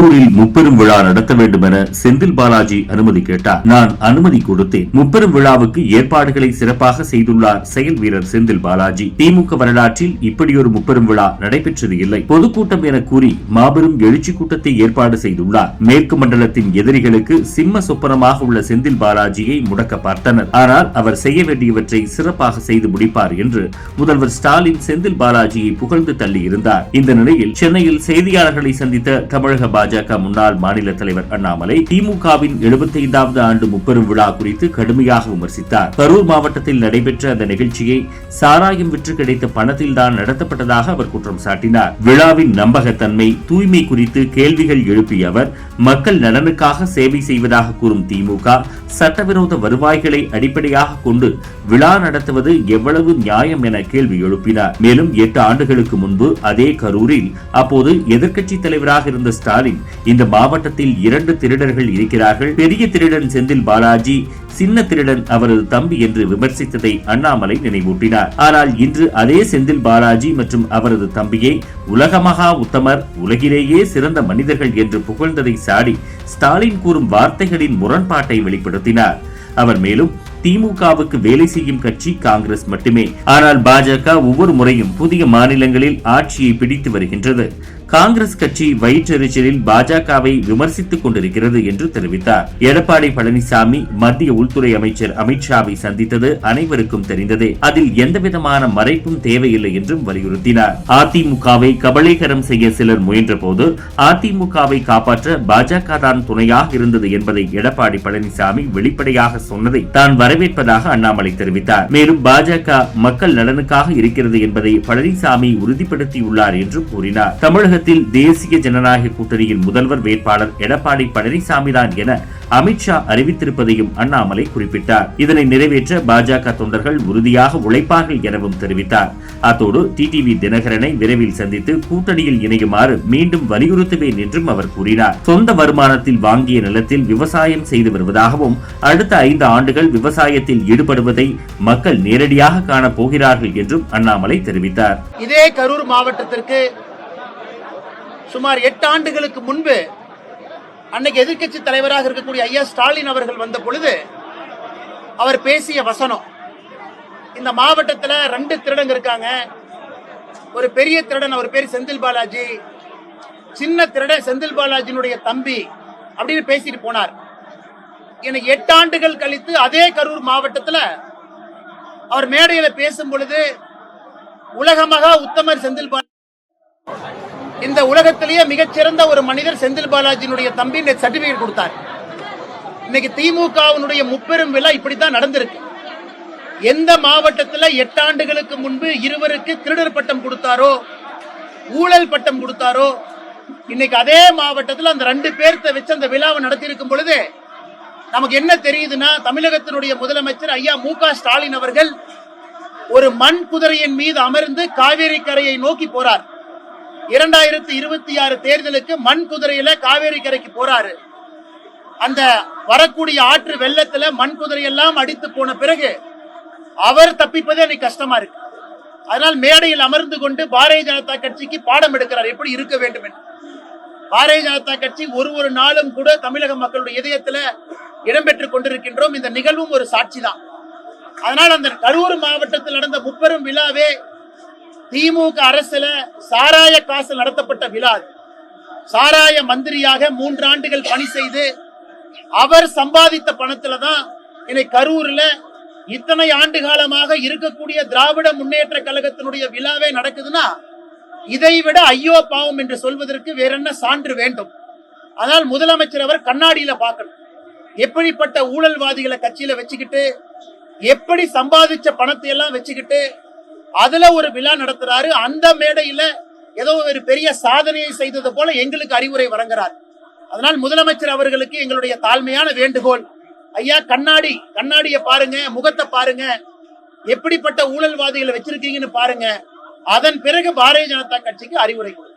கரூரில் முப்பெரும் விழா நடத்த வேண்டும் என செந்தில் பாலாஜி அனுமதி கேட்டார். நான் அனுமதி கொடுத்தேன். முப்பெரும் விழாவுக்கு ஏற்பாடுகளை சிறப்பாக செய்துள்ளார் செயல் வீரர் செந்தில் பாலாஜி. திமுக வரலாற்றில் இப்படியொரு முப்பெரும் விழா நடைபெற்றது இல்லை. பொதுக்கூட்டம் என கூறி மாபெரும் எழுச்சி கூட்டத்தை ஏற்பாடு செய்துள்ளார். மேற்கு மண்டலத்தின் எதிரிகளுக்கு சிம்ம சொப்பனமாக உள்ள செந்தில் பாலாஜியை முடக்க பார்த்தனர். ஆனால் அவர் செய்ய வேண்டியவற்றை சிறப்பாக செய்து முடிப்பார் என்று முதல்வர் ஸ்டாலின் செந்தில் பாலாஜியை புகழ்ந்து தள்ளியிருந்தார். இந்த நிலையில் சென்னையில் செய்தியாளர்களை சந்தித்த தமிழக பாஜக பாஜக முன்னாள் மாநில தலைவர் அண்ணாமலை திமுகவின் 75வது ஆண்டு முப்பெரும் விழா குறித்து கடுமையாக விமர்சித்தார். கரூர் மாவட்டத்தில் நடைபெற்ற அந்த நிகழ்ச்சியை சாராயம் விற்று கிடைத்த பணத்தில் தான் நடத்தப்பட்டதாக அவர் குற்றம் சாட்டினார். விழாவின் நம்பகத்தன்மை தூய்மை குறித்து கேள்விகள் எழுப்பிய அவர் மக்கள் நலனுக்காக சேவை செய்வதாக கூறும் திமுக சட்டவிரோத வருவாய்களை அடிப்படையாக கொண்டு விழா நடத்துவது எவ்வளவு நியாயம் என கேள்வி எழுப்பினார். மேலும் எட்டு ஆண்டுகளுக்கு முன்பு அதே கரூரில் அப்போது எதிர்க்கட்சி தலைவராக இருந்த ஸ்டாலின் இந்த மாவட்டத்தில் இரண்டு திருடர்கள் இருக்கிறார்கள். பெரிய திருடன் செந்தில் பாலாஜி சின்ன திருடன் அவரது தம்பி என்று விமர்சித்ததை அண்ணாமலை நினைவூட்டினார். ஆனால் இன்று அதே செந்தில் பாலாஜி மற்றும் அவரது தம்பியை உலகமகா உத்தமர் உலகிலேயே சிறந்த மனிதர்கள் என்று புகழ்ந்ததை சாடி ஸ்டாலின் கூறும் வார்த்தைகளின் முரண்பாட்டை வெளிப்படுத்தினார். அவர் மேலும் திமுகவுக்கு வேலை செய்யும் கட்சி காங்கிரஸ் மட்டுமே. ஆனால் பாஜக ஒவ்வொரு முறையும் புதிய மாநிலங்களில் ஆட்சியை பிடித்து வருகின்றது. காங்கிரஸ் கட்சி வயிற்றெரிச்சலில் பாஜகவை விமர்சித்துக் கொண்டிருக்கிறது என்று தெரிவித்தார். எடப்பாடி பழனிசாமி மத்திய உள்துறை அமைச்சர் அமித்ஷாவை சந்தித்தது அனைவருக்கும் தெரிந்ததே. அதில் எந்தவிதமான மறைப்பும் தேவையில்லை என்றும் வலியுறுத்தினார். அதிமுகவை கபலீகரம் செய்ய சிலர் முயன்றபோது அதிமுகவை காப்பாற்ற பாஜக தான் துணையாக இருந்தது என்பதை எடப்பாடி பழனிசாமி வெளிப்படையாக சொன்னதை தான் வரவேற்பதாக அண்ணாமலை தெரிவித்தார். மேலும் பாஜக மக்கள் நலனுக்காக இருக்கிறது என்பதை பழனிசாமி உறுதிப்படுத்தியுள்ளார் என்றும் கூறினார். தமிழக தமிழகத்தில் தேசிய ஜனநாயக கூட்டணியின் முதல்வர் வேட்பாளர் எடப்பாடி பழனிசாமி தான் என அமித்ஷா அறிவித்திருப்பதையும் அண்ணாமலை குறிப்பிட்டார். இதனை நிறைவேற்ற பாஜக தொண்டர்கள் உறுதியாக உழைப்பார்கள் எனவும் தெரிவித்தார். அத்தோடு டிடிவி தினகரனை விரைவில் சந்தித்து கூட்டணியில் இணையுமாறு மீண்டும் வலியுறுத்துவேன் என்றும் அவர் கூறினார். சொந்த வருமானத்தில் வாங்கிய நிலத்தில் விவசாயம் செய்து வருவதாகவும் அடுத்த ஐந்து ஆண்டுகள் விவசாயத்தில் ஈடுபடுவதை மக்கள் நேரடியாக காணப் போகிறார்கள் என்றும் அண்ணாமலை தெரிவித்தார். இதே கரூர் மாவட்டத்திற்கு சுமார் எட்டு ஆண்டுகளுக்கு முன்பு அன்னைக்கு எதிர்க்கட்சி தலைவராக இருக்கக்கூடிய ஐயா ஸ்டாலின் அவர்கள் வந்த பொழுது அவர் பேசிய வசனம் இந்த மாவட்டத்தில் ரெண்டு திருடங்க இருக்காங்க. ஒரு பெரிய திருடன் அவர் பேர் செந்தில் பாலாஜி. சின்ன திருடன் செந்தில் பாலாஜியினுடைய தம்பி அப்படின்னு பேசிட்டு போனார். எனக்கு எட்டு ஆண்டுகள் கழித்து அதே கரூர் மாவட்டத்தில் அவர் மேடையில் பேசும் பொழுது உலகமாக உத்தமர் செந்தில் பாலாஜி இந்த உலகத்திலேயே மிகச்சிறந்த ஒரு மனிதர் செந்தில் பாலாஜியினுடைய தம்பி சர்டிபிகேட் கொடுத்தார். இன்னைக்கு திமுகவினுடைய முப்பெரும் விழா இப்படித்தான் நடந்திருக்கு. எந்த மாவட்டத்தில் எட்டு ஆண்டுகளுக்கு முன்பு இருவருக்கு திருடர் பட்டம் கொடுத்தாரோ ஊழல் பட்டம் கொடுத்தாரோ இன்னைக்கு அதே மாவட்டத்தில் அந்த ரெண்டு பேர்த்த வச்சு அந்த விழாவை நடத்தி இருக்கும் பொழுது நமக்கு என்ன தெரியுதுன்னா தமிழகத்தினுடைய முதலமைச்சர் ஐயா மு ஸ்டாலின் அவர்கள் ஒரு மண் குதிரையின் மீது அமர்ந்து காவேரி கரையை நோக்கி போறார். இரண்டாயிரத்தி இருபத்தி ஆறு தேர்தலுக்கு மண் குதிரையில காவேரி கரைக்கு போறாரு. அந்த வரக்கூடிய ஆற்று வெள்ளத்துல மண் குதிரையெல்லாம் அடித்து போன பிறகு அவர் தப்பிப்பதே எனக்கு கஷ்டமா இருக்கு. அதனால் மேடையில் அமர்ந்து கொண்டு பாரதிய ஜனதா கட்சிக்கு பாடம் எடுக்கிறார். எப்படி இருக்க வேண்டும் என்று. பாரதிய ஜனதா கட்சி ஒரு ஒரு நாளும் கூட தமிழக மக்களுடைய இதயத்துல இடம்பெற்றுக் கொண்டிருக்கின்றோம். இந்த நிகழ்வும் ஒரு சாட்சி தான் அதனால் அந்த கரூர் மாவட்டத்தில் நடந்த முப்பெரும் விழாவே திமுக அரசுல சாராய காசு நடத்தப்பட்ட விழா சாராய மந்திரியாக மூன்று ஆண்டுகள் பணி செய்து அவர் சம்பாதித்த பணத்துல தான் என்னை கரூர்ல இத்தனை ஆண்டு காலமாக இருக்கக்கூடிய திராவிட முன்னேற்ற கழகத்தினுடைய விழாவே நடக்குதுன்னா இதை விட ஐயோ பாவம் என்று சொல்வதற்கு வேற என்ன சான்று வேண்டும்? ஆனால் முதலமைச்சர் அவர் கண்ணாடியில பார்க்கணும். எப்படிப்பட்ட ஊழல்வாதிகளை கட்சியில வச்சுக்கிட்டு எப்படி சம்பாதிச்ச பணத்தை எல்லாம் வச்சுக்கிட்டு அதுல ஒரு விழா நடத்துறாரு. அந்த மேடையில ஏதோ ஒரு பெரிய சாதனையை செய்தது போல எங்களுக்கு அறிவுரை வழங்குறார். அதனால் முதலமைச்சர் அவர்களுக்கு எங்களுடைய தாழ்மையான வேண்டுகோள். ஐயா கண்ணாடி கண்ணாடிய பாருங்க முகத்தை பாருங்க. எப்படிப்பட்ட ஊழல்வாதிகளை வச்சிருக்கீங்கன்னு பாருங்க. அதன் பிறகு பாரதிய ஜனதா கட்சிக்கு அறிவுரை.